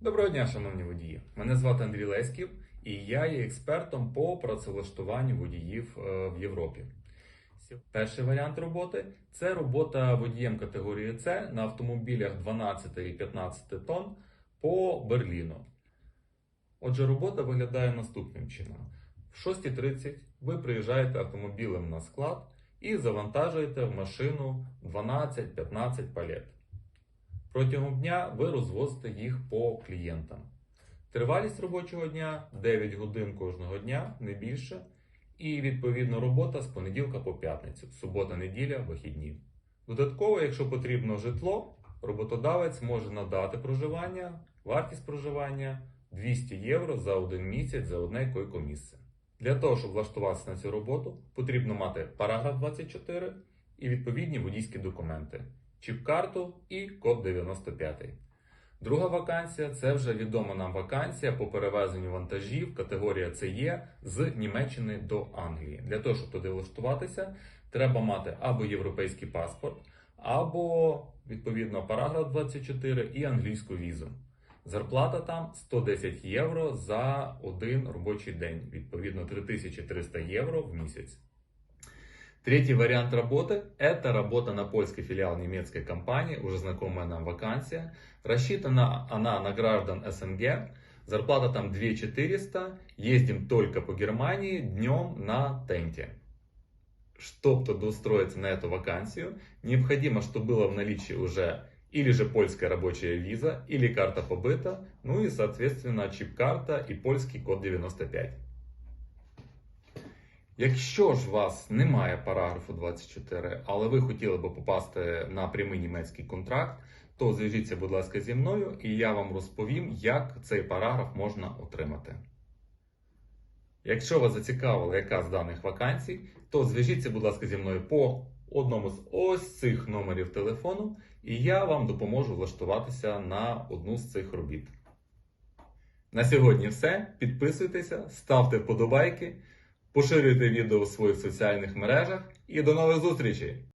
Доброго дня, шановні водії. Мене звати Андрій Леськів, і я є експертом по працевлаштуванню водіїв е, в Європі. Перший варіант роботи це робота водієм категорії С на автомобілях 12 і 15 тонн по Берліну. Отже, робота виглядає наступним чином: в 6.30 ви приїжджаєте автомобілем на склад і завантажуєте в машину 12-15 палет. Протягом дня ви розвозите їх по клієнтам. Тривалість робочого дня 9 годин кожного дня, не більше. І відповідно робота з понеділка по п'ятницю, субота, неділя, вихідні. Додатково, якщо потрібно житло, роботодавець може надати проживання, вартість проживання 200 євро за один місяць за одне койко-місце. Для того, щоб влаштуватися на цю роботу, потрібно мати параграф 24 і відповідні водійські документи, чіп-карту і код 95. Друга вакансія це вже відома нам вакансія по перевезенню вантажів категорія CE з Німеччини до Англії. Для того, щоб туди влаштуватися, треба мати або європейський паспорт, або відповідно параграф 24 і англійську візу. Зарплата там 110 євро за один робочий день, відповідно 3300 євро в місяць. Третий вариант работы – это работа на польский филиал немецкой компании, уже знакомая нам вакансия. Рассчитана она на граждан СНГ. Зарплата там 2400. Ездим только по Германии днем на тенте. Чтобы туда устроиться на эту вакансию, необходимо, чтобы было в наличии уже или же польская рабочая виза, или карта побыта, ну и, соответственно, чип-карта и польский код 95. Якщо ж у вас немає параграфу 24, але ви хотіли би попасти на прямий німецький контракт, то зв'яжіться, будь ласка, зі мною, і я вам розповім, як цей параграф можна отримати. Якщо вас зацікавила яка з даних вакансій, то зв'яжіться, будь ласка, зі мною по одному з ось цих номерів телефону, і я вам допоможу влаштуватися на одну з цих робіт. На сьогодні все. Підписуйтеся, ставте вподобайки. Поширюйте відео в своїх соціальних мережах і до нових зустрічей!